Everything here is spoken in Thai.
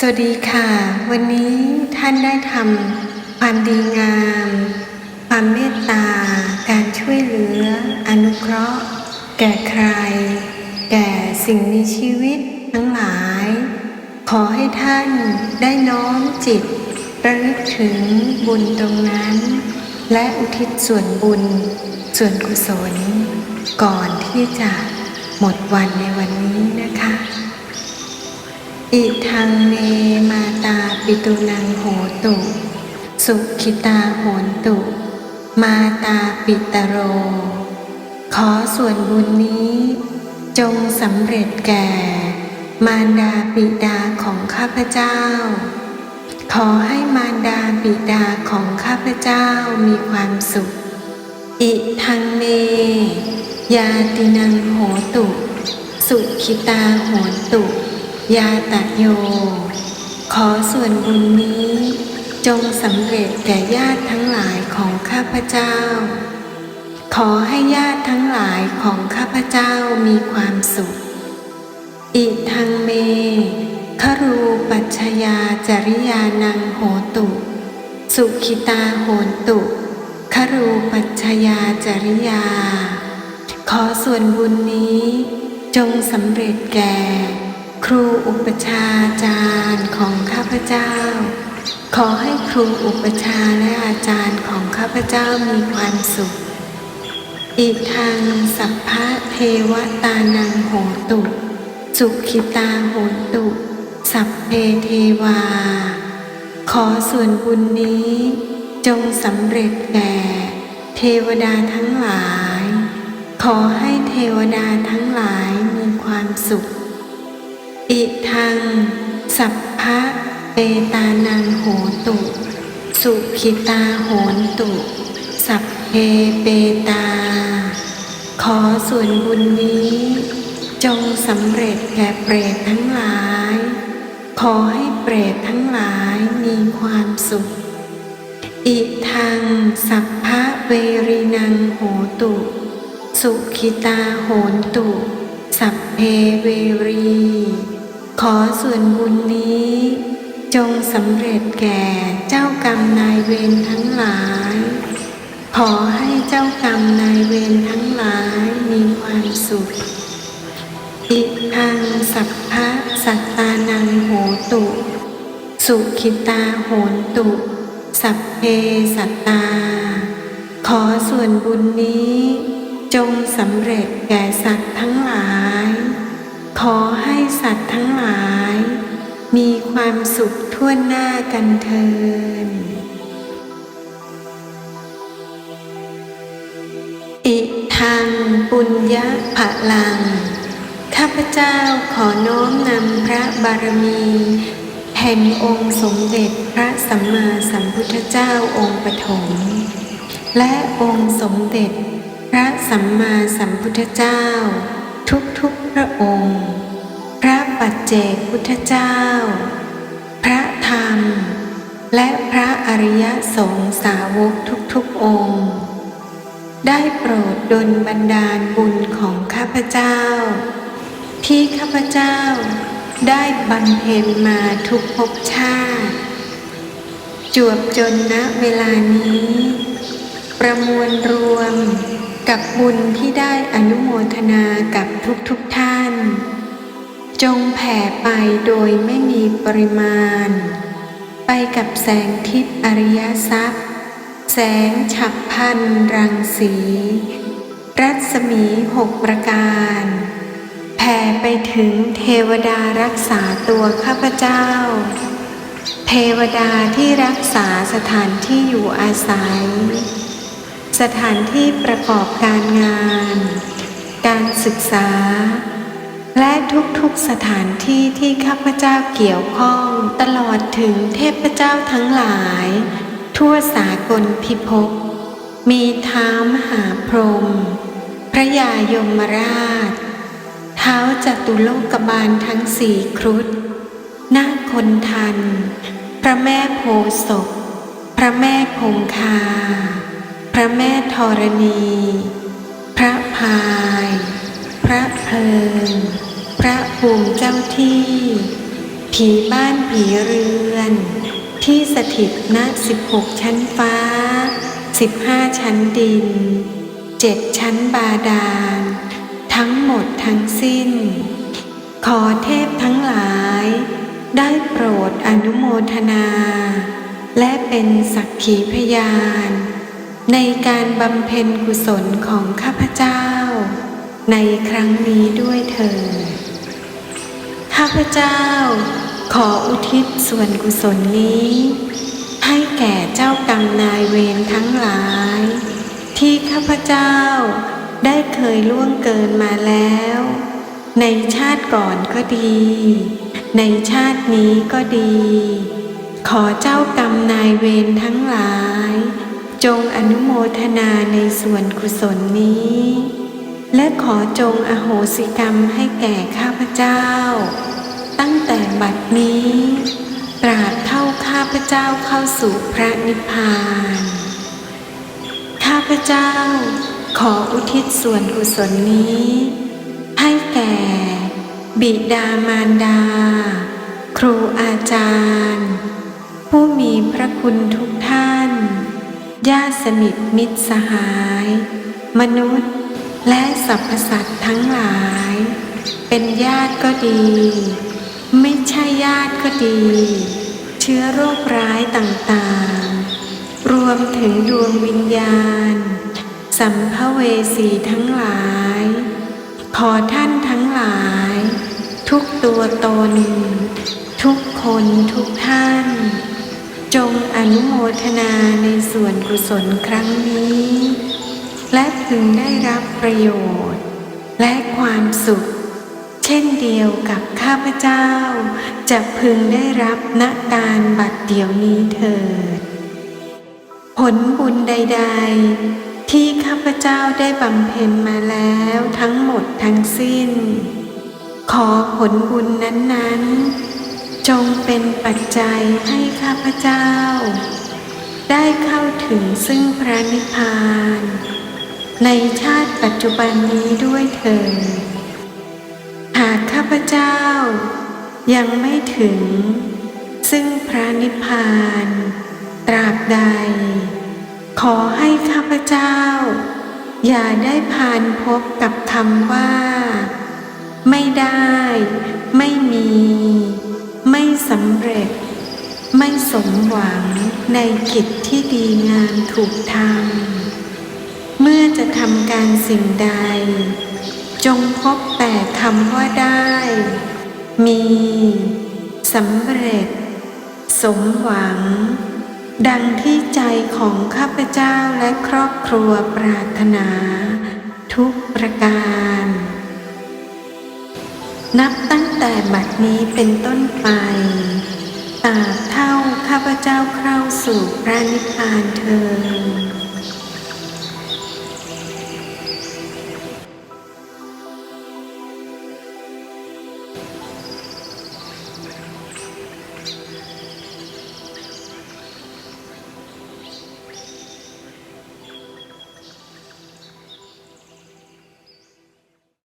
สวัสดีค่ะ วันนี้ท่านได้ทำความดีงาม ความเมตตา การช่วยเหลือ อนุเคราะห์ แก่ใคร แก่สิ่งมีชีวิตทั้งหลาย ขอให้ท่านได้น้อมจิตระลึกถึงบุญตรงนั้น และอุทิศส่วนบุญ ส่วนกุศล ก่อนที่จะหมดวันในวันนี้นะคะ อิทังเมมาตาปิตุนังโหตุ สุขิตาโหนตุ มาตาปิตโร ขอส่วนบุญนี้ จงสำเร็จแก่ มารดาปิดาของข้าพเจ้า ขอให้มารดาบิดาของข้าพเจ้ามีความสุข อิทังเมยาตินังโหตุ สุขิตาโหนตุ ยาตะโย ขอส่วนบุญนี้ จงสำเร็จแก่ญาติทั้งหลายของข้าพเจ้า ขอให้ญาติทั้งหลายของข้าพเจ้ามีความสุข อิทังเมครูปัชยาจริยานังโหตุ สุขิตาโหนตุครูปัชยาจริยา ขอส่วนบุญนี้ จงสำเร็จแก่ ครูอุปชาอาจารย์ของข้าพเจ้า ขอให้ครูอุปชาและอาจารย์ของข้าพเจ้ามีความสุข อีกทางสัพพะเทวตานังโหตุสุขิตาโหตุ สัพเพเทวา ขอส่วนบุญนี้ จงสำเร็จแก่เทวดาทั้งหลาย ขอให้เทวดาทั้งหลายมีความสุข อิทัง สัพพะเปตานังโหตุ สุขิตาโหนตุ สัพเพเปตา ขอส่วนบุญนี้ จงสำเร็จแก่เปรตทั้งหลาย ขอให้เปรตทั้งหลายมีความสุข อิทัง สัพพะเวรินังโหตุ สุขิตาโหนตุ สัพเพเวรี ขอส่วนบุญนี้ จงสำเร็จแก่เจ้ากรรมนายเวรทั้งหลาย ขอให้เจ้ากรรมนายเวรทั้งหลายมีความสุข อิทังสัพพะสัตตานังโหตุ สุขิตาโหนตุ สัพเพสัตตา ขอส่วนบุญนี้ จงสำเร็จแก่สัตว์ทั้งหลาย ขอให้สัตว์ทั้งหลาย มีความสุขทั่วหน้ากันเทินอิทังปุญญะผะลัง ข้าพเจ้าขอน้อมนำพระบารมี แห่งองค์สมเด็จพระสัมมาสัมพุทธเจ้าองค์ปฐมและองค์สมเด็จพระสัมมาสัมพุทธเจ้า ทุกๆพ ระองค์ พระปัจเจกพุทธเจ้า พระธรรม และพระอริยสงฆ์สาวกทุกๆองค์ ได้โปรดดลบันดาลบุญของข้าพเจ้า ที่ข้าพเจ้าได้บำเพ็ญมาทุกภพชาติ จวบจนณเวลานี้ ประมวลรวมกับบุญที่ได้อนุโมทนากับทุกๆทท่าน จงแผ่ไปโดยไม่มีปริมาณ ไปกับแสงทิพย์อริยทรัพย์ แสงฉับพันรังสี รัศมีหกประการ แผ่ไปถึงเทวดารักษาตัวข้าพเจ้า เทวดาที่รักษาสถานที่อยู่อาศัย สถานที่ประกอบการงาน การศึกษา และทุกๆสถานที่ที่ข้าพเจ้าเกี่ยวข้อง ตลอดถึงเทพเจ้าทั้งหลาย ทั่วสากลพิภพมีท้ามหาพรหมพระยายมราช เท้าจตุโลกบาลทั้งสี่ครุฑนาคคนทัน พระแม่โพศพพระแม่คงคา พระแม่ธรณี พระพาย พระเพลิง พระภูมิเจ้าที่ ผีบ้านผีเรือน ที่สถิตณ16 ชั้นฟ้า 15 ชั้นดินเจ็ดชั้นบาดาล ทั้งหมดทั้งสิ้น ขอเทพทั้งหลาย ได้โปรดอนุโมทนา และเป็นสักขีพยาน ในการบำเพ็ญกุศลของข้าพเจ้าในครั้งนี้ด้วยเถิด พเจ้า ขออุทิศส่วนกุศลนี้ ให้แก่เจ้ากรรมนายเวรทั้งหลาย ที่ข้าพเจ้าได้เคยล่วงเกินมาแล้ว ในชาติก่อนก็ดี ในชาตินี้ก็ดี ขอเจ้ากรรมนายเวรทั้งหลาย จงอนุโมทนาในส่วนกุศลนี้ และขอจงอโหสิกรรมให้แก่ข้าพเจ้า บัดนี้ ตราบเท่าข้าพเจ้าเข้าสู่พระนิพพาน ข้าพเจ้าขออุทิศส่วนกุศลนี้ ให้แก่ บิดามารดา ครูอาจารย์ ผู้มีพระคุณทุกท่านญาติสนิทมิตรสหาย มนุษย์และสรรพสัตว์ทั้งหลาย เป็นญาติก็ดี ไม่ ช่ญาติก็ดี เชื้อโรคร้ายต่างๆ รวมถึงดวงวิญญาณ สัมภเวสีทั้งหลาย ขอท่านทั้งหลาย ทุกตัวตน ทุกคนทุกท่าน จงอนุโมทนาในส่วนกุศลครั้งนี้ และพึงได้รับประโยชน์ และความสุข เช่นเดียวกับข้าพเจ้า จะพึงได้รับณการบัดเดี๋ยวนี้เถิด ผลบุญใด ๆ ที่ข้าพเจ้าได้บำเพ็ญมาแล้วทั้งหมดทั้งสิ้น ขอผลบุญนั้นๆ จงเป็นปัจจัยให้ข้าพเจ้า ได้เข้าถึงซึ่งพระนิพพาน ในชาติปัจจุบันนี้ด้วยเถิด พเจ้า ยังไม่ถึง ซึ่งพระนิพพาน ตราบใด ขอให้ข้าพเจ้า อย่าได้ผ่านพบกับคำว่า ไม่ได้ ไม่มี ไม่สำเร็จ ไม่สมหวังในกิจที่ดีงามถูกทำเมื่อจะทำการสิ่งใด จงพบแต่คำว่าได้ มีสำเร็จ สมหวัง ดังที่ใจของข้าพเจ้าและครอบครัวปรารถนา ทุกประการ นับตั้งแต่บัดนี้เป็นต้นไปตราบเท่าข้าพเจ้าเข้าสู่พระนิพพานเธอ